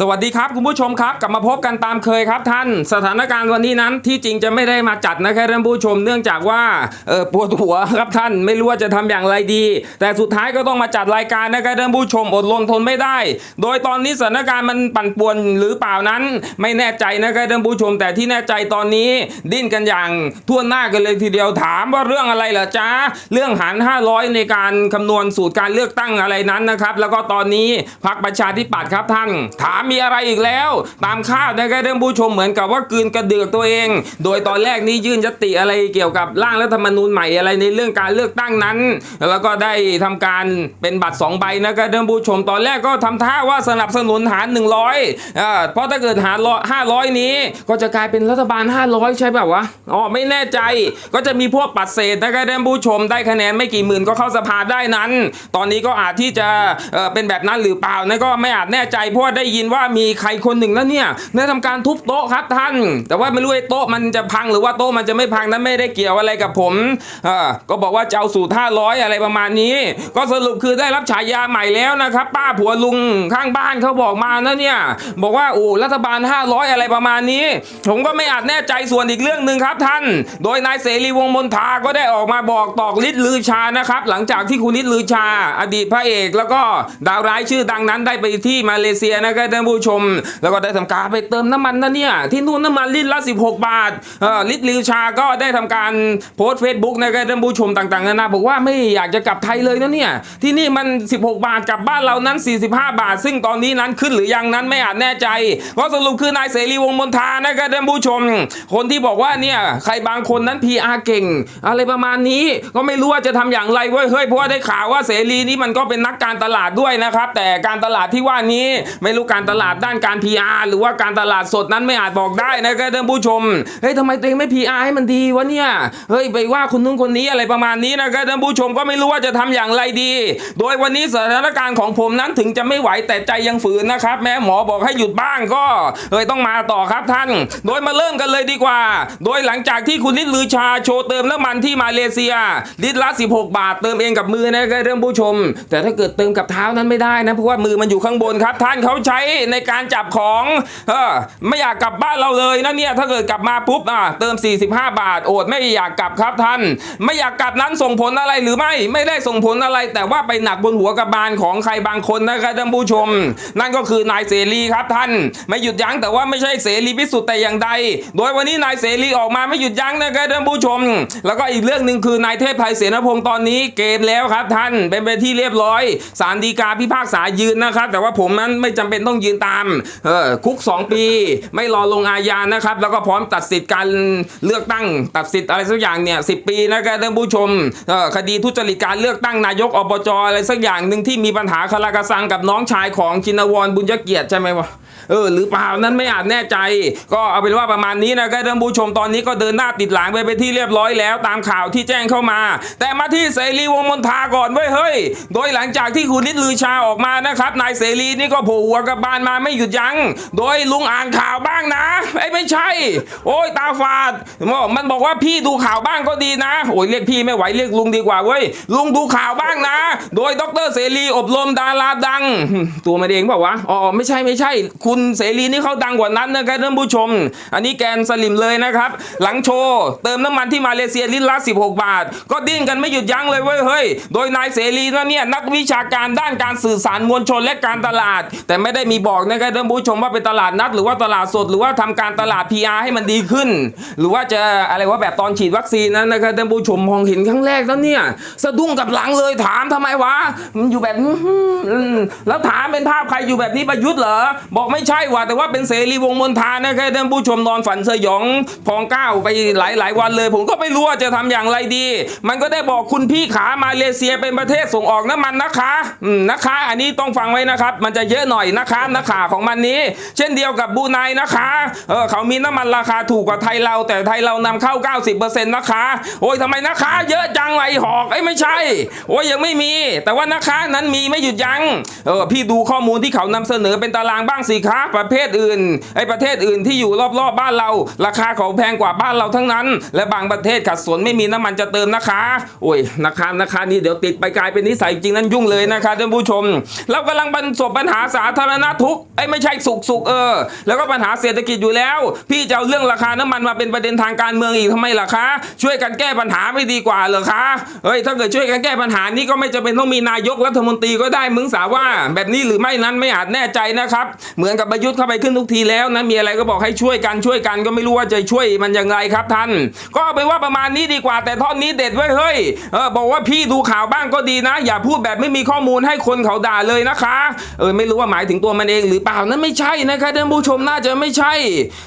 สวัสดีครับคุณผู้ชมครับ กลับมาพบกันตามเคยครับท่าน สถานการณ์วันนี้นั้นที่จริงจะไม่ได้มาจัดนะครับท่านผู้ชมเนื่องจากว่าเออปวดหัวครับท่านไม่รู้ว่าจะทำอย่างไรดี แต่สุดท้ายก็ต้องมาจัดรายการนะครับท่านผู้ชมอดรนทนไม่ได้ โดยตอนนี้สถานการณ์มันปั่นป่วนหรือเปล่านั้น ไม่แน่ใจนะครับท่านผู้ชม แต่ที่แน่ใจตอนนี้ดิ้นกันอย่างทั่วหน้ากันเลยทีเดียวถามว่าเรื่องอะไรเหรอจ๊ะเรื่องหาร 500 ในการคำนวณสูตรการเลือกตั้งอะไรนั้นนะครับแล้วก็ตอนนี้พรรคประชาธิปัตย์ครับท่านถามมีอะไรอีกแล้ว ตามคาดนะครับท่านผู้ชมเหมือนกับว่ากืนกระเดือกตัวเอง โดยตอนแรกนี้ยื่นยติอะไรเกี่ยวกับร่างรัฐธรรมนูญใหม่อะไรในเรื่องการเลือกตั้งนั้น แล้วก็ได้ทำการเป็นบัตรสองใบนะครับท่านผู้ชมตอนแรกก็ทำท่าว่าสนับสนุนหาร 100อ่าเพราะถ้าเกิดหาร500นี้ ก็จะกลายเป็นรัฐบาล 500 ใช่แบบวะอ๋อไม่แน่ใจก็จะมีพวกปัดเศษนะครับท่านผู้ชมได้คะแนนไม่กี่หมื่นก็เข้าสภาได้นั้น ตอนนี้ก็อาจที่จะเเป็นแบบนั้นหรือเปล่านะก็ไม่อาจแน่ใจเพราะได้ยินว่ามีใครคนหนึ่งแล้วเนี่ยได้ทำการทุบโต๊ะครับท่าน แต่ว่าไม่รู้ไอ้โต๊ะมันจะพังหรือว่าโต๊ะมันจะไม่พังนั้นไม่ได้เกี่ยวอะไรกับผมเออก็บอกว่าจะเอาสูตร500อะไรประมาณนี้ ก็สรุปคือได้รับฉายาใหม่แล้วนะครับ ป้าผัวลุงข้างบ้านเขาบอกมานะเนี่ย บอกว่าโอ้รัฐบาล 500 อะไรประมาณนี้ ผมก็ไม่อาจแน่ใจส่วนอีกเรื่องหนึ่งครับท่าน โดยนายเสรีวงมนทาก็ได้ออกมาบอกตอกลิศลือชานะครับ หลังจากที่คุณลิศลือชา อดีตพระเอก แล้วก็ดาวร้ายชื่อดังนั้นได้ไปที่มาเลเซียนะครับานผู้ชม แล้วก็ได้ทำการไปเติมน้ำมันนะเนี่ยที่นู่นน้ำมันลิตรละ 16 บาทเอ่อลิศลือชาก็ได้ทำการโพสต์เฟซบุ๊กนะครับท่านผู้ชมต่างๆนานาบอกว่าไม่อยากจะกลับไทยเลยนะเนี่ยที่นี่มัน 16 บาทกลับบ้านเรานั้น 45 บาท ซึ่งตอนนี้นั้นขึ้นหรือยังนั้นไม่อาจแน่ใจก็สรุปคือนายเสรีวงมนทานะครับท่านผู้ชม คนที่บอกว่าเนี่ยใครบางคนนั้น PR เก่ง อะไรประมาณนี้ก็ไม่รู้ว่าจะทำอย่างไรเว้ยเฮ้ยเพราะว่าได้ข่าวว่าเสรีนี่มันก็เป็นนักการตลาดด้วยนะครับแต่การตลาดที่ว่านี้ไม่รู้การตลาดด้านการ PR หรือว่าการตลาดสดนั้นไม่อาจบอกได้นะครับท่านผู้ชมเฮ้ยทำไมตัวเองไม่ PR ให้มันดีวะเนี่ยเฮ้ยไปว่าคนนู้นคนนี้อะไรประมาณนี้นะครับท่านผู้ชมก็ไม่รู้ว่าจะทำอย่างไรดี โดยวันนี้สถานการณ์ของผมนั้นถึงจะไม่ไหวแต่ใจยังฝืนนะครับ แม้หมอบอกให้หยุดบ้างก็เฮ้ยต้องมาต่อครับท่าน โดยมาเริ่มกันเลยดีกว่า โดยหลังจากที่คุณลิศลือชาโชว์เติมน้ำมันที่มาเลเซีย ลิตรละ 16 บาทเติมเองกับมือนะครับท่านผู้ชม แต่ถ้าเกิดเติมกับเท้านั้นไม่ได้นะเพราะว่ามือมันอยู่ข้างบนครับ ท่านเขาใช้ในการจับของเออไม่อยากกลับบ้านเราเลยนะเนี่ยถ้าเกิดกลับมาปุ๊บอะเติม 45 บาท โอดไม่อยากกลับครับท่าน ไม่อยากกลับนั้นส่งผลอะไรหรือไม่ไม่ได้ส่งผลอะไร แต่ว่าไปหนักบนหัวกระบาลของใครบางคนนะครับท่านผู้ชม นั่นก็คือนายเสรีครับท่าน ไม่หยุดยั้งแต่ว่าไม่ใช่เสรีพิสุทธิ์แต่อย่างใด โดยวันนี้นายเสรีออกมาไม่หยุดยั้งนะครับท่านผู้ชม แล้วก็อีกเรื่องหนึ่งคือนายเทพไทยเสนาพงศ์ตอนนี้เกมแล้วครับท่านเป็นไปที่เรียบร้อยศาลฎีกาพิพากษายืนนะครับ แต่ว่าผมนั้นไม่จำเป็นต้องยืนตามเออคุก 2 ปี ไม่รอลงอาญานะครับ แล้วก็พร้อมตัดสิทธิ์การเลือกตั้งตัดสิทธิ์อะไรสักอย่างเนี่ยสิปีนะครับท่านผู้ชมเออคดีทุจริตการเลือกตั้งนายกอบจอะไรสักอย่างหนึ่งที่มีปัญหาคารากระซังกับน้องชายของชินวรบุญยเกียรติใช่ไหมวะเออหรือเปล่านั้นไม่อาจแน่ใจ ก็เอาเป็นว่าประมาณนี้นะครับท่านผู้ชมตอนนี้ก็เดินหน้าติดหลังไปไปนที่เรียบร้อยแล้วตามข่าวที่แจ้งเข้ามา แต่มาที่เสรีวงมนทาก่อนเว้ยเฮ้ย โดยหลังจากที่คุณนิดลือชาออกมานะครับนายเสรีนี่ก็โผล่หัวกระบาลมาไม่หยุดยัง้ง โดยลุงอ่านข่าวบ้างนะไอ้ไม่ใช่ โอ้ยตาฝาด มันบอกว่าพี่ดูข่าวบ้างก็ดีนะโอ้ยเรียกพี่ไม่ไหวเรียกลุงดีกว่าเว้ยลุงดูข่าวบ้างนะ โดยดรเสรีอบรมดาราดัง ตัวมันเองเปล่าวะอ๋อไม่ใช่ไม่ใช่ คุณเสรีนี่เขาดังกว่านั้นนะครับท่านผู้ชม อันนี้แกนสลิมเลยนะครับ หลังโชว์เติมน้ำมันที่มาเลเซียลิตรละ 16 บาท ก็ดิ้นกันไม่หยุดยั้งเลยเว้ยเฮ้ยโดยนายเสรีนะเนี่ยนักวิชาการด้านการสื่อสารมวลชนและการตลาด แต่ไม่ได้มีบอกนะครับท่านผู้ชมว่าเป็นตลาดนัด หรือว่าตลาดสดหรือว่าทำการตลาด PR ให้มันดีขึ้น หรือว่าจะอะไรว่าแบบตอนฉีดวัคซีนนั้นนะครับท่านผู้ชมมองเห็นครั้งแรกแล้วเนี่ยสะดุ้งกับหลังเลยถามทำไมวะมันอยู่แบบแล้วถามเป็นภาพใครอยู่แบบนี้ประยุทธ์เหรอบอกไม่ใช่ว่ะแต่ว่าเป็นเสรีวงมนทานะครับท่านผู้ชมนอนฝันสยองพองก้าวไปหลายหลายวันเลย ผมก็ไม่รู้ว่าจะทำอย่างไรดี มันก็ได้บอกคุณพี่ขามาเลเซียเป็นประเทศส่งออกน้ำมันนะคะนะคะ อันนี้ต้องฟังไว้นะครับ มันจะเยอะหน่อยนะคะนะคะของมันนี้ เช่นเดียวกับบูไนนะคะเออเขามีน้ำมันราคาถูกกว่าไทยเรา แต่ไทยเรานำเข้า 90%นะคะโอ้ยทำไมนะคะ เยอะจังไรหอกไอ้ไม่ใช่โอ้ยยังไม่มี แต่ว่านะคะนั้นมีไม่หยุดยัง้งเออพี่ดูข้อมูลที่เขานำเสนอเป็นตารางบ้างสิคะประเภทอื่นไอ้ประเทศอื่นที่อยู่รอบๆบ้านเรา ราคาเขาแพงกว่าบ้านเราทั้งนั้น และบางประเทศขัดสนไม่มีน้ำมันจะเติมนะคะโอ้ยนะคะนะคะนี่เดี๋ยวติดไปกลายเป็นนิสัยจริงนั้นยุ่งเลยนะคะท่านผู้ชม เรากำลังประสบปัญหาสาธารณทุทุกข์ไอ้ไม่ใช่สุขสุขเออ แล้วก็ปัญหาเศรษฐกิจอยู่แล้ว พี่จะเอาเรื่องราคาน้ำมันมาเป็นประเด็นทางการเมืองอีกทำไมล่ะคะ ช่วยกันแก้ปัญหาไม่ดีกว่าเหรอคะเฮ้ยถ้าเกิดช่วยกันแก้ปัญหานี้ก็ไม่จำเป็นต้องมีนายกรัฐมนตรีก็ได้มึงสาว่า แบบนี้หรือไม่นั้นไม่อาจแน่ใจนะครับ เหมือนกับประยุทธ์เข้าไปขึ้นทุกทีแล้วนะมีอะไรก็บอกให้ช่วยกันช่วยกันก็ไม่รู้ว่าจะช่วยมันย่างไรครับท่าน ก็เอาเป็นว่าประมาณนี้ดีกว่าแต่ท่อนนี้เด็ดไว้ยเฮ้ยเออบอกว่าพี่ดูข่าวบ้างก็ดีนะ อย่าพูดแบบไม่มีข้อมูลให้คนเขาด่าเลยนะคะ เออไม่รู้ว่าหมายถึงตัวมันเองหรือเปล่านั้นไม่ใช่นะคะท่านผู้ชมน่าจะไม่ใช่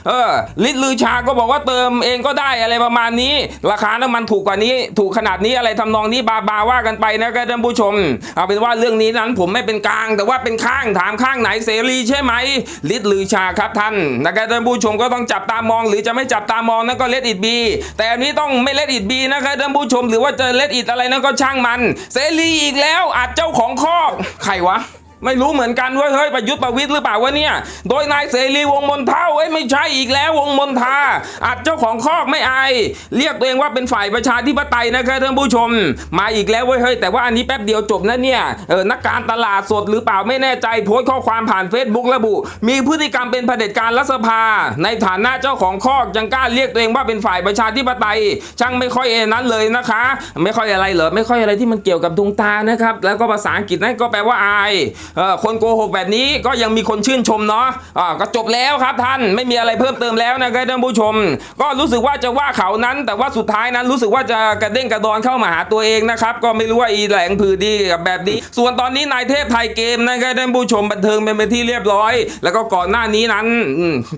เออลิตรลือชาก็บอกว่าเติมเองก็ได้อะไรประมาณนี้ ราคาน้ำมันถูกกว่านี้ ถูกขนาดนี้อะไรทำนองนี้บาบาว่ากันไปนะครับท่านผู้ชม เอาเป็นว่าเรื่องนี้นั้นผมไม่เป็นกลาง แต่ว่าเป็นข้างถามข้างไหนเสรีใช่ไหมลิตรลือชาครับท่านนะครับท่านผู้ชมก็ต้องจับตามอง หรือจะไม่จับตามองนั่นก็เลดอิดบีแต่อันนี้ต้องไม่เลดอิดบีนะครับท่านผู้ชม หรือว่าจะเลดอิดอะไรนั่นก็ช่างมัน เสรีอีกแล้วอาจเจ้าของคอกใครวะ ไม่รู้เหมือนกันเว่าเฮ้ยประยุทธ์ประวิตรหรือเปล่าวะเนี่ย โดยนายเสรีวงมนเท่าเอ้ยไม่ใช่อีกแล้ววงมนทาอาจเจ้าของคอกไม่อายเรียกตัวเองว่าเป็นฝ่ายประชาธิปไตยนะครับท่านผู้ชม มาอีกแล้วเว้ยเฮ้ยแต่ว่าอันนี้แป๊บเดียวจบนะเนี่ยเออนักการตลาดสดหรือเปล่าไม่แน่ใจโพสต์ข้อความผ่าน Facebook ระบุ มีพฤติกรรมเป็นเผด็จการรัฐสภา ในฐานะเจ้าของคอกยังกล้าเรียกตัวเองว่าเป็นฝ่ายประชาธิปไตย ช่างไม่ค่อยเอนั้นเลยนะคะ ไม่ค่อยอะไรเหรอไม่ค่อยอะไรที่มันเกี่ยวกับดวงตานะครับแล้วก็ภาษาอังกฤษนั่นก็แปลว่าอายเออคนโกหกแบบนี้ก็ยังมีคนชื่นชมเนาะอ่าก็จบแล้วครับท่านไม่มีอะไรเพิ่มเติมแล้วนะครับท่านผู้ชม ก็รู้สึกว่าจะว่าเขานั้น แต่ว่าสุดท้ายนั้นรู้สึกว่าจะกระเด้งกระดอนเข้ามาหาตัวเองนะครับก็ไม่รู้ว่าอีแหลงผือดีกับแบบนี้ ส่วนตอนนี้นายเทพไทยเกมนะครับท่านผู้ชมบันเทิงเป็นไปที่เรียบร้อย แล้วก็ก่อนหน้านี้นั้น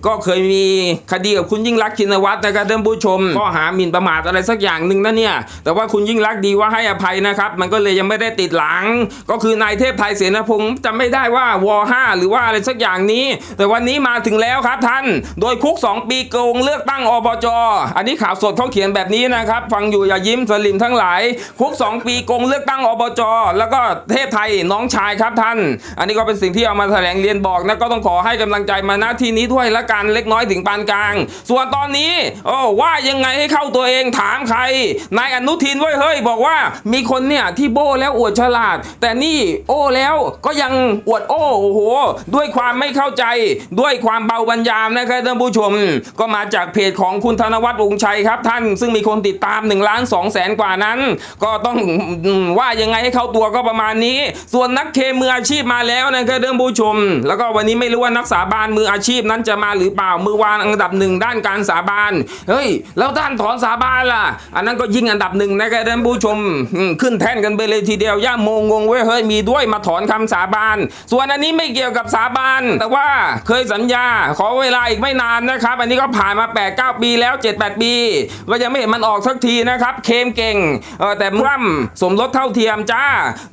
ก็เคยมีคดีกับคุณยิ่งรักชินวัตรนะครับท่านผู้ชมก็หาหมิ่นประมาทอะไรสักอย่างหนึ่งนะเนี่ยแต่ว่าคุณยิ่งรักดีว่าให้อภัยนะครับ มันก็เลยยังไม่ได้ติดหลัง ก็คือนายเทพไทยเสนพงศ์จำไม่ได้ว่าว5หรือว่าอะไรสักอย่างนี้ แต่วันนี้มาถึงแล้วครับท่าน โดยคุก 2 ปีโกงเลือกตั้งอบจอันนี้ข่าวสดเขาเขียนแบบนี้นะครับ ฟังอยู่อย่ายิ้มสลิมทั้งหลาย คุก 2 ปีโกงเลือกตั้งอบจแล้วก็เทพไทยน้องชายครับท่าน อันนี้ก็เป็นสิ่งที่เอามาแถลงเรียนบอกนะก็ต้องขอให้กำลังใจมาณที่นี้ด้วยละกันเล็กน้อยถึงปานกลาง ส่วนตอนนี้โอ้ว่ายังไงให้เข้าตัวเองถามใครนายอนุทินเว้ยเฮ้ยบอกว่ามีคนเนี่ยที่โบ้แล้วอวดฉลาด แต่นี่โอ้แล้วก็ยังอวดโอ้โอ้โห ด้วยความไม่เข้าใจด้วยความเบาบัญญามนะครับท่านผู้ชม ก็มาจากเพจของคุณธนวัฒน์วงชัยครับท่านซึ่งมีคนติดตาม1ล้าน2แสนกว่านั้น ก็ต้องว่ายังไงให้เข้าตัวก็ประมาณนี้ ส่วนนักเคมืออาชีพมาแล้วนะครับท่านผู้ชม แล้วก็วันนี้ไม่รู้ว่านักสาบานมืออาชีพนั้นจะมาหรือเปล่ามือวางอันดับหนึ่งด้านการสาบานเฮ้ยแล้วด้านถอนสาบานล่ะ อันนั้นก็ยิ่งอันดับหนึ่งนะครับท่านผู้ชม ขึ้นแท่นกันไปเลยทีเดียวย่าโมงงงเว้ยเฮ้ยมีด้วยมาถอนคำสาบานส่วนอันนี้ไม่เกี่ยวกับสาบานแต่ว่าเคยสัญญาขอเวลาอีกไม่นานนะครับ อันนี้ก็ผ่านมา8 9ปีแล้ว7 8ปีก็ยังไม่เห็นมันออกสักทีนะครับเคมเก่งเออแต่ร่ำสมรสเท่าเทียมจ้า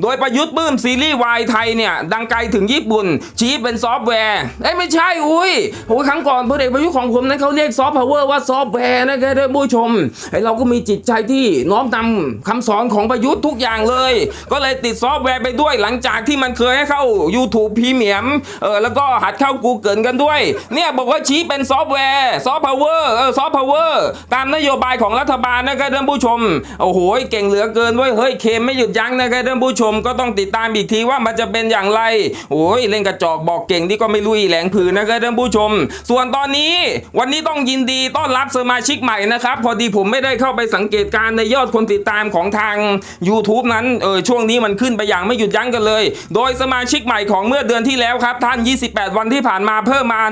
โดยประยุทธ์ปื้มซีรีส์วายไทยเนี่ยดังไกลถึงญี่ปุ่น ชี้เป็นซอฟต์แวร์เอ้ยไม่ใช่อุ้ยโอ้ครั้งก่อนพลเอกประยุทธ์ของผมนั้นเขาเรียกซอฟต์พาวเวอร์ว่าซอฟต์แวร์นะครับท่านผู้ชมไอเราก็มีจิตใจที่น้อมนำคำสอนของประยุทธ์ทุกอย่างเลย ก็เลยติดซอฟต์แวร์ไปด้วยหลังจากที่มันเคยให้เข้า YouTube พรีเมียมเออแล้วก็หัดเข้า Google กันด้วย เนี่ยบอกว่าชี้เป็นซอฟต์แวร์ซอฟต์พาวเวอร์เออซอฟต์พาวเวอร์ตามนโยบายของรัฐบาลนะครับท่านผู้ชม โอ้โหเก่งเหลือเกินเว้ยเฮ้ยเคมไม่หยุดยั้งนะครับท่านผู้ชมก็ต้องติดตามอีกทีว่ามันจะเป็นอย่างไรโอ้ยเล่นกระจอกบอกเก่งที่ก็ไม่รู้อีแหลงผืนนะครับท่านผู้ชม ส่วนตอนนี้วันนี้ต้องยินดีต้อนรับสมาชิกใหม่นะครับ พอดีผมไม่ได้เข้าไปสังเกตการในยอดคนติดตามของทาง YouTube นั้นเออช่วงนี้มันขึ้นไปอย่างไม่หยุดยั้งกันเลย โดยสมามาชิกใหม่ของเมื่อเดือนที่แล้วครับท่าน 28 วันที่ผ่านมาเพิ่มมา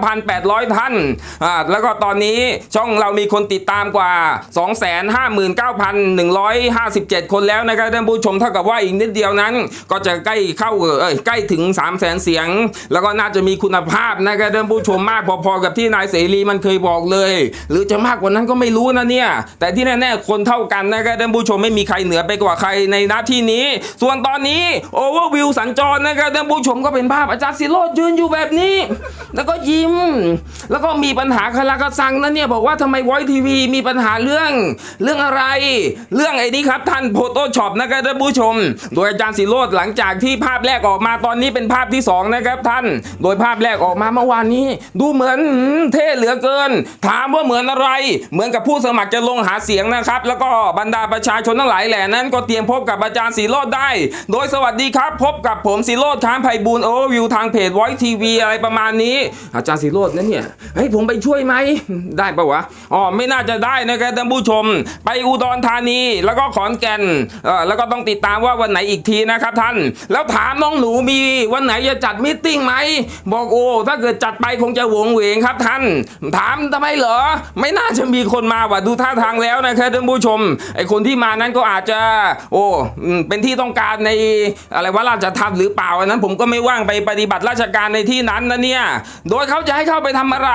19,800 ท่านอ่าแล้วก็ตอนนี้ช่องเรามีคนติดตามกว่า 259,157 คนแล้วนะครับท่านผู้ชมเท่ากับว่าอีกนิดเดียวนั้น ก็จะใกล้เข้าเอ้ยใกล้ถึง 3 0 0 0 0 0 เสียง แล้วก็น่าจะมีคุณภาพนะครับท่านผู้ชมมากพอๆกับที่นายเสรีมันเคยบอกเลย หรือจะมากกว่านั้นก็ไม่รู้นะเนี่ย แต่ที่แน่ๆคนเท่ากันนะครับท่านผู้ชมไม่มีใครเหนือไปกว่าใครในหน้าที่นี้ ส่วนตอนนี้โอเวอร์วิวสัญจรนะครับท่านผู้ชมก็เป็นภาพอาจารย์สิโรจน์ยืนอยู่แบบนี้ แล้วก็ยิ้ม แล้วก็มีปัญหาคาราคาซังนะเนี่ยบอกว่าทำไมไวทีวีมีปัญหาเรื่องเรื่องอะไร เรื่องไอ้นี้ครับท่านโฟโต้ช็อปนะครับท่านผู้ชม โดยอาจารย์สิโรจน์หลังจากที่ภาพแรกออกมาตอนนี้เป็นภาพที่สองนะครับท่าน โดยภาพแรกออกมาเมื่อวานนี้ ดูเหมือนเท่เหลือเกิน ถามว่าเหมือนอะไร เหมือนกับผู้สมัครจะลงหาเสียงนะครับ แล้วก็บรรดาประชาชนทั้งหลายแหล่นั้น ก็เตรียมพบกับอาจารย์สีโรจน์ได้ โดยสวัสดีครับ พบกับผมสิโรดค้ามไพบูลโอเวอร์วิวทางเพจ Voice TV อะไรประมาณนี้ อาจารย์สิโรดนั่นเนี่ยเฮ้ยผมไปช่วยไหมได้ปะวะอ๋อไม่น่าจะได้นะครับท่านผู้ชม ไปอุดรธานีแล้วก็ขอนแก่นเออแล้วก็ต้องติดตามว่าวันไหนอีกทีนะครับท่าน แล้วถามน้องหนูมีวันไหนจะจัดมิทติ้งไหมบอกโอ้ถ้าเกิดจัดไปคงจะหวงเหวงครับท่าน ถามทำไมเหรอ ไม่น่าจะมีคนมาว่ะดูท่าทางแล้วนะครับท่านผู้ชมไอคนที่มานั้นก็อาจจะ โอ้เป็นที่ต้องการในอะไรว่าราชทัณฑ์หรือเปล่าอันนั้นผมก็ไม่ว่างไปปฏิบัติราชการในที่นั้นนะเนี่ย โดยเขาจะให้เข้าไปทำอะไร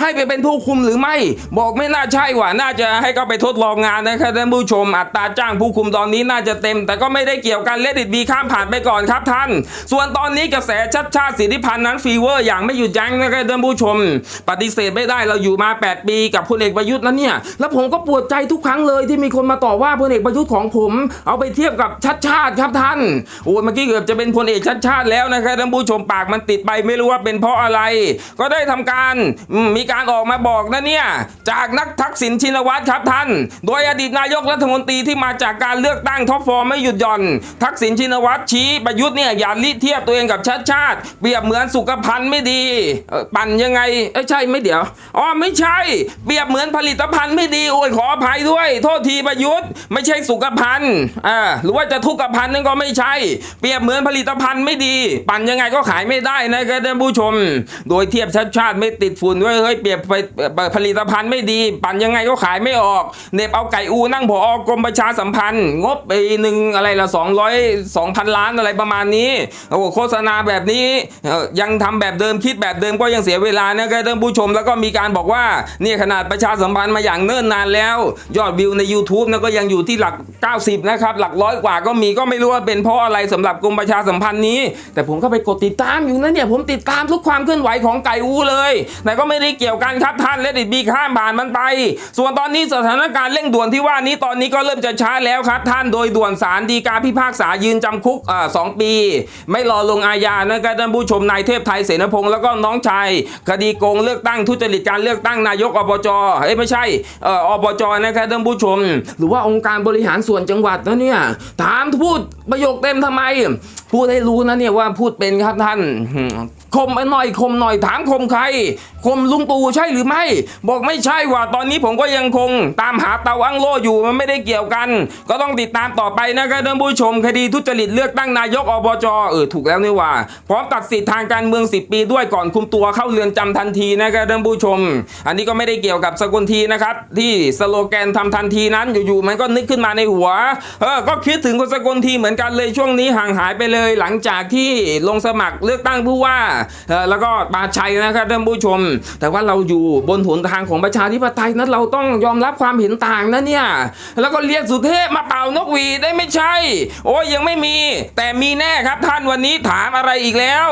ให้ไปเป็นผู้คุมหรือไม่ บอกไม่น่าใช่ว่ะน่าจะให้เขาไปทดลองงานนะครับท่านผู้ชมอัตราจ้างผู้คุมตอนนี้น่าจะเต็ม แต่ก็ไม่ได้เกี่ยวกันเลดิตบีข้ามผ่านไปก่อนครับท่าน ส่วนตอนนี้กระแสชัดชาติสิทธิพันธ์นั้นฟีเวอร์อย่างไม่หยุดยั้งนะครับท่านผู้ชม ปฏิเสธไม่ได้เราอยู่มา 8 ปีกับพลเอกประยุทธ์แล้วเนี่ยแล้วผมก็ปวดใจทุกครั้งเลยที่มีคนมาต่อว่าพลเอกประยุทธ์ของผม เอาไปเทียบกับชัดชาติครับท่านโอ้ยเมื่อกี้เกือบจะเป็นพลเอกชัดชาติแล้วนะครับท่านผู้ชมปากมันติดไปไม่รู้ว่าเป็นเพราะอะไร ก็ได้ทำการมีการออกมาบอกนะเนี่ยจากนักทักษิณชินวัตรครับท่าน โดยอดีตนายกรัฐมนตรีที่มาจากการเลือกตั้งท็อปฟอร์มไม่หยุดหย่อน ทักษิณชินวัตรชี้ประยุทธ์เนี่ยอย่าลิเทียบตัวเองกับชัดชาติ เปรียบเหมือนสุขภัณฑ์ไม่ดีปั่นยังไงเอ้ใช่ไม่เดี๋ยวอ๋อไม่ใช่ เปรียบเหมือนผลิตภัณฑ์ไม่ดีโอ้ยขออภัยด้วย โทษทีประยุทธ์ ไม่ใช่สุขภัณฑ์อ่าหรือว่าจะทุกขภัณฑ์นั่นก็ไม่ใช่ เปรียบเหมือนผลิตภัณฑ์ไม่ดี ปั่นยังไงก็ขายไม่ได้นะครับท่านผู้ชม โดยเทียบชัดชาติไม่ติดฝุ่นด้วยเฮ้ยเปรียบไปผลิตภัณฑ์ไม่ดี ปั่นยังไงก็ขายไม่ออกเน็บเอาไก่อูนั่งผอกรมประชาสัมพันธ์ งบไปหนึ่งอะไรละ200 2,000ล้านอะไรประมาณนี้โอ้โหโฆษณาแบบนี้ยังทำแบบเดิมคิดแบบเดิมก็ยังเสียเวลานะครับท่านผู้ชมแล้วก็มีการบอกว่าเนี่ยขนาดประชาสัมพันธ์มาอย่างเนิ่นนานแล้ว ยอดวิวใน YouTube นะก็ยังอยู่ที่หลัก 90 นะครับหลักร้อยกว่าก็มีก็ไม่รู้ว่าเป็นเพราะอะไรสำหรับกรมประชาสัมพันธ์นี้ แต่ผมก็ไปกดติดตามอยู่นะเนี่ยผมติดตามทุกความเคลื่อนไหวของไก่อูเลยแต่ก็ไม่ได้เกี่ยวกันครับท่านแลดิดบีข้ามผ่านมันไป ส่วนตอนนี้สถานการณ์เร่งด่วนที่ว่านี้ตอนนี้ก็เริ่มจะช้าแล้วครับ ท่านโดยด่วนสารดีกาพิพากษายืนจำคุกอ่าสองปี ไม่รอลงอาญานะครับท่านผู้ชมนายเทพไทยเสนพงศ์แล้วก็น้องชายคดีโกงเลือกตั้งทุจริตการเลือกตั้งนายกอบจเอ้ไม่ใช่ออบจนะครับท่านผู้ชม หรือว่าองค์การบริหารส่วนจังหวัดนะเนี่ยถามพูดประโยคเต็มทำไม พูดให้รู้นะเนี่ยว่าพูดเป็นครับท่าน อืมคมหน่อยคมหน่อยถามคมใครคมลุงตู่ใช่หรือไม่ บอกไม่ใช่ว่าตอนนี้ผมก็ยังคงตามหาเตาอั้งโลอยู่มันไม่ได้เกี่ยวกัน ก็ต้องติดตามต่อไปนะครับท่านผู้ชมคดีทุจริตเลือกตั้งนายกอบจเออถูกแล้วนี่ว่า พร้อมตัดสิทธิทางการเมือง 10 ปีด้วยก่อนคุมตัวเข้าเรือนจำทันทีนะครับท่านผู้ชม อันนี้ก็ไม่ได้เกี่ยวกับสกุลทีนะครับที่สโลแกนทำทันทีนั้นอยู่ๆมันก็นึกขึ้นมาในหัวเออก็คิดถึงคนสกุลทีเหมือนกันเลยช่วงนี้ห่างหายไปเลย หลังจากที่ลงสมัครเลือกตั้งผู้ว่าแล้วก็ปาชัยนะครับท่านผู้ชม แต่ว่าเราอยู่บนหนทางของประชาธิปไตยนั้นเราต้องยอมรับความเห็นต่างนะเนี่ย แล้วก็เรียกสุเทพมาเป่านกหวีได้ไม่ใช่ โอ้ยยังไม่มี แต่มีแน่ครับท่านวันนี้ถามอะไรอีกแล้ว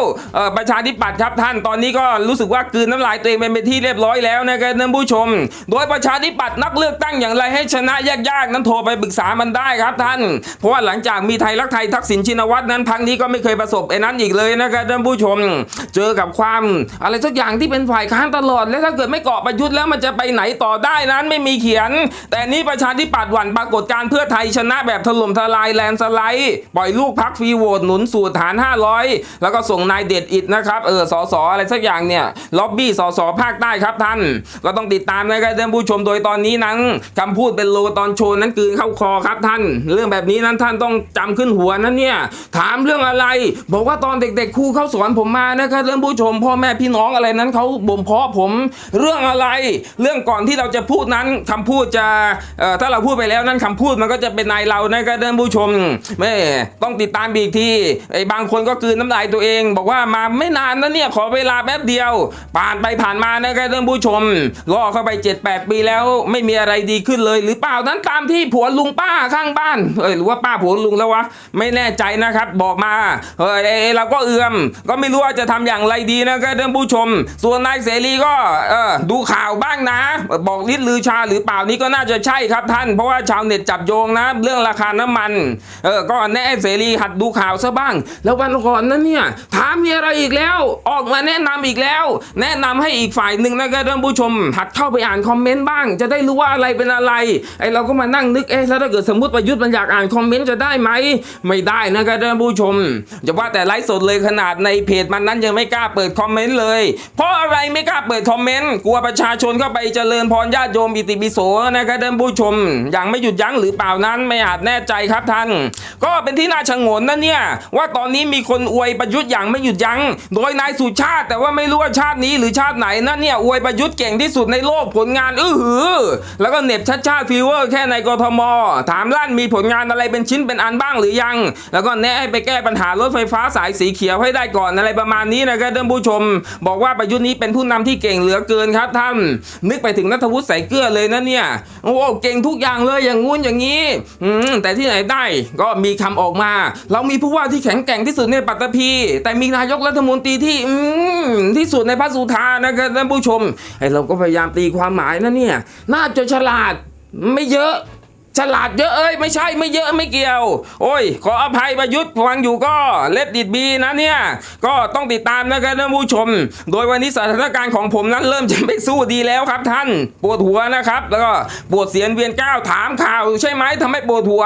ประชาธิปัตย์ครับท่านตอนนี้ก็รู้สึกว่ากลืนน้ำลายตัวเองไปเป็นที่เรียบร้อยแล้วนะครับท่านผู้ชม โดยประชาธิปัตย์นักเลือกตั้งอย่างไรให้ชนะยากๆนั้นโทรไปปรึกษามันได้ครับท่าน เพราะว่าหลังจากมีไทยรักไทยทักษิณชินวัตรนั้นพังนี้ก็ไม่เคยประสบไอ้นั้นอีกเลยนะครับท่านผู้ชมเจอกับความอะไรสักอย่างที่เป็นฝ่ายค้านตลอด แล้วถ้าเกิดไม่เกาะประยุทธ์แล้วมันจะไปไหนต่อได้นั้นไม่มีเขียน แต่นี่ประชาธิปัตย์หวั่นปรากฏการณ์เพื่อไทยชนะแบบถล่มทลายแลนสไลด์ปล่อยลูกพักฟรีโหวตหนุนสู่ฐาน 500 แล้วก็ส่งนายเดชอิดนะครับเออสอสอะไรสักอย่างเนี่ยล็อบบี้สอสอภาคใต้ครับท่าน ก็ต้องติดตามนะครับท่านผู้ชมโดยตอนนี้นั้นคำพูดเป็นโลตอนโชว์นั้นกืนเข้าคอครับท่าน เรื่องแบบนี้นั้นท่านต้องจำขึ้นหัวนั้นเนี่ยถามเรื่องอะไร บอกว่าตอนเด็กๆครูเขาสอนผมมานะครับท่านผู้ชมพ่อแม่พี่น้องอะไรนั้นเขาบ่มเพาะผมเรื่องอะไร เรื่องก่อนที่เราจะพูดนั้นคำพูดจะถ้าเราพูดไปแล้วนั้นคำพูดมันก็จะเป็นนายเรานะครับท่านผู้ชมแม่ต้องติดตามอีกทีไอ้บางคนก็กลืนน้ำลายตัวเอง บอกว่ามาไม่นานนะเนี่ยขอเวลาแป๊บเดียว ผ่านไปผ่านมานะครับท่านผู้ชมรอเข้าไป 7-8 ปีแล้วไม่มีอะไรดีขึ้นเลย หรือเปล่านั้นตามที่ผัวลุงป้าข้างบ้านเอ้ยหรือว่าป้าผัวลุงแล้ววะไม่แน่ใจนะครับบอกมาเฮ้ยเราก็เอือม ก็ไม่รู้ว่าจะทำอย่างไรดีนะครับท่านผู้ชม ส่วนนายเสรีก็เออดูข่าวบ้างนะ บอกลิศลือชาหรือเปล่านี้ก็น่าจะใช่ครับท่าน เพราะว่าชาวเน็ตจับโยงนะ เรื่องราคาน้ำมันเออก็แนะเสรีหัดดูข่าวซะบ้าง แล้ววันก่อนนั้นเนี่ยถามมีอะไรอีกแล้ว ออกมาแนะนำอีกแล้ว แนะนำให้อีกฝ่ายหนึ่งนะครับท่านผู้ชม หัดเข้าไปอ่านคอมเมนต์บ้าง จะได้รู้ว่าอะไรเป็นอะไรไอเราก็มานั่งนึกเอ๊ะแล้วถ้าเกิดสมมติประยุทธ์มันอยากอ่านคอมเมนต์จะได้ไหมไม่ได้นะครับท่านผู้ชมจะว่าแต่ไลฟ์สดเลยขนาดในเพจมันนั้นยังไม่กล้าเปิดคอมเมนต์เลย เพราะอะไรไม่กล้าเปิดคอมเมนต์กลัวประชาชนเข้าไปเจริญพรญาติโยมอิติปิโสนะครับท่านผู้ชมอย่างไม่หยุดยั้งหรือเปล่านั้นไม่อาจแน่ใจครับท่าน ก็เป็นที่น่าชงนนะเนี่ยว่าตอนนี้มีคนอวยประยุทธ์อย่างไม่หยุดยัง้งโดยนายสุชาติ แต่ว่าไม่รู้ว่าชาตินี้หรือชาติไหนนั่นเนี่ยอวยประยุทธ์เก่งที่สุดในโลกผลงานอื้อหือ แล้วก็เหน็บชัดชาติฟีเวอร์แค่ในกทม ถามลั่นมีผลงานอะไรเป็นชิ้นเป็นอันบ้างหรือยัง แล้วก็แนะให้ไปแก้ปัญหารถไฟฟ้าสายสีเขียวให้ได้ก่อนอะไรประมาณนี้นะครับท่านผู้ชม บอกว่าประยุทธ์นี้เป็นผู้นำที่เก่งเหลือเกินครับท่าน นึกไปถึงนัทวุฒิใส่เกลือเลยนะเนี่ยโอ้เก่งทุกอย่างเลยอย่างงู้นอย่างนี้อืมแต่ที่ไหนได้ก็มีคำออกมา เรามีผู้ว่าที่แข็งแกร่งที่สุดในปัตตภีแต่มีนายกรัฐมนตรีที่อืมที่สุดในพระสุธานะครับท่านผู้ชมไอเราก็พยายามตีความหมายนะเนี่ยน่าจะฉลาดไม่เยอะ ฉลาดเยอะเอ้ยไม่ใช่ไม่เยอะไม่เกี่ยว โอ้ย ขออภัยประยุทธ์ฟังอยู่ก็เล็ดดิดบีนะเนี่ย ก็ต้องติดตามนะครับท่านผู้ชม โดยวันนี้สถานการณ์ของผมนั้นเริ่มจะไม่สู้ดีแล้วครับท่าน ปวดหัวนะครับ แล้วก็ปวดเสียนเวียนก้าวถามข่าวใช่ไหมทำให้ปวดหัว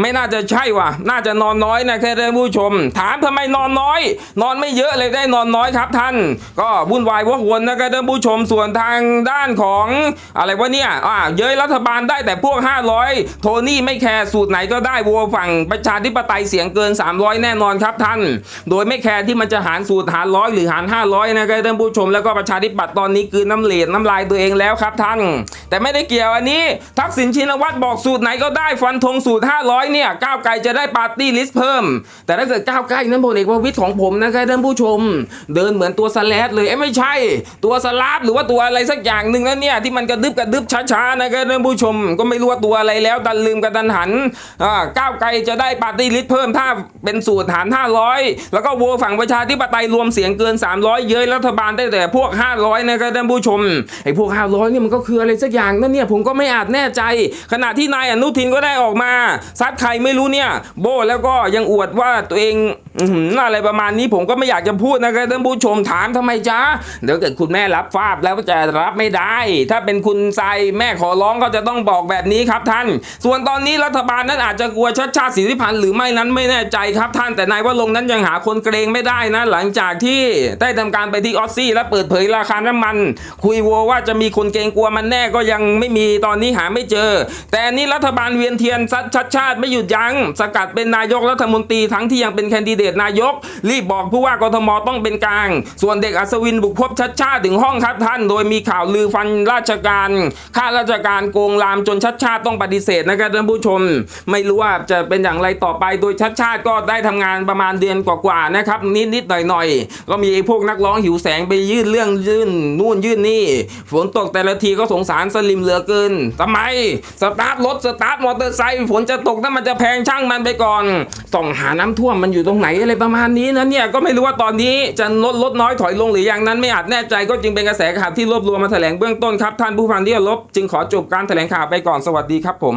ไม่น่าจะใช่ว่ะ น่าจะนอนน้อยนะครับท่านผู้ชม ถามทำไมนอนน้อย นอนไม่เยอะเลยได้นอนน้อยครับท่าน ก็วุ่นวายวกวนนะครับท่านผู้ชมส่วนทางด้านของอะไรวะเนี่ยอ่าเย้ยรัฐบาลได้แต่พวก 500โทนี่ไม่แคร์สูตรไหนก็ได้วัวฝั่งประชาธิปไตยเสียงเกิน 300 แน่นอนครับท่าน โดยไม่แคร์ที่มันจะหารสูตรหารร้อยหรือหาร 500 นะครับท่านผู้ชมแล้วก็ประชาธิปัตย์ตอนนี้คือน้ำเหลวน้ำลายตัวเองแล้วครับท่าน แต่ไม่ได้เกี่ยวอันนี้ ทักษิณชินวัตรบอกสูตรไหนก็ได้ฟันธงสูตร 500 เนี่ยก้าวไกลจะได้ปาร์ตี้ลิสต์เพิ่ม แต่ถ้าเกิดก้าวไกลนั้นพลเอกประวิตยของผมนะครับท่านผู้ชม เดินเหมือนตัวสแลดเลยเอ้ไม่ใช่ ตัวสลาฟหรือว่าตัวอะไรสักอย่างหนึ่งนะเนี่ยที่มันกระดึบกระดึบช้าๆนะครับท่านผู้ชมก็ไม่รู้ว่าตัวอะไรแล้วแล้วดันลืมกระดันหันก้าวไกลจะได้ปาร์ตี้ลิสต์เพิ่มถ้าเป็นสูตรฐาน 500 แล้วก็วัวฝั่งประชาธิปไตยรวมเสียงเกิน 300 เย้ยรัฐบาลได้แต่พวก 500นะครับท่านผู้ชมไอ้พวก 500เนี่ยมันก็คืออะไรสักอย่างนั่นเนี่ยผมก็ไม่อาจแน่ใจ ขณะที่นายอนุทินก็ได้ออกมาซัดใครไม่รู้เนี่ย โบแล้วก็ยังอวดว่าตัวเองอื้อะไรประมาณนี้ผมก็ไม่อยากจะพูดนะครับท่านผู้ชมถามทำไมจ๊ะเดี๋ยวเกิดคุณแม่รับฟาบแล้วจะรับไม่ได้ ถ้าเป็นคุณทรายแม่ขอร้องก็จะต้องบอกแบบนี้ครับท่านส่วนตอนนี้รัฐบาลนั้นอาจจะกลัวชัดชาติสิทธิพันธ์หรือไม่นั้นไม่แน่ใจครับท่านแต่นายว่าลงนั้นยังหาคนเกรงไม่ได้นะ หลังจากที่ได้ทำการไปที่ออสซี่ และเปิดเผยราคาน้ำมัน คุยวัวว่าจะมีคนเกรงกลัวมันแน่ก็ยังไม่มีตอนนี้หาไม่เจอ แต่นี้รัฐบาลเวียนเทียนชัดชาติไม่หยุดยัง้งสกัดเป็นนายกรัฐมนตรีทั้งที่ยังเป็นแคนดิเดตนายก รีบบอกผู้ว่ากทมต้องเป็นกลาง ส่วนเด็กอัศวินบุกพบชัดชาติถึงห้องครับท่าน โดยมีข่าวลือฟันราชการข้าราชการโกงลามจนชัดชาติต้องปฏิเสธนะครับท่านผู้ชม ไม่รู้ว่าจะเป็นอย่างไรต่อไปโดยชัดชาติก็ได้ทำงานประมาณเดือนกว่าๆนะครับนิดๆหน่อยๆก็มีไอ้พวกนักร้องหิวแสงไปยื่นเรื่องยื่นนู่นยื่นนี่ฝนตกแต่ละทีก็สงสารสลิมเหลือเกินทำไมสตาร์ทรถสตาร์ทมอเตอร์ไซค์ฝนจะตกถ้ามันจะแพงช่างมันไปก่อนส่องหาน้ำท่วมมันอยู่ตรงไหนอะไรประมาณนี้นะเนี่ยก็ไม่รู้ว่าตอนนี้จะลดลดน้อยถอยลงหรือยังนั้นไม่อาจแน่ใจก็จึงเป็นกระแสข่าวที่รวบรวมมาแถลงเบื้องต้นครับท่านผู้ฟังที่รพจึงขอจบการแถลงข่าวไปก่อนสวัสดีครับผม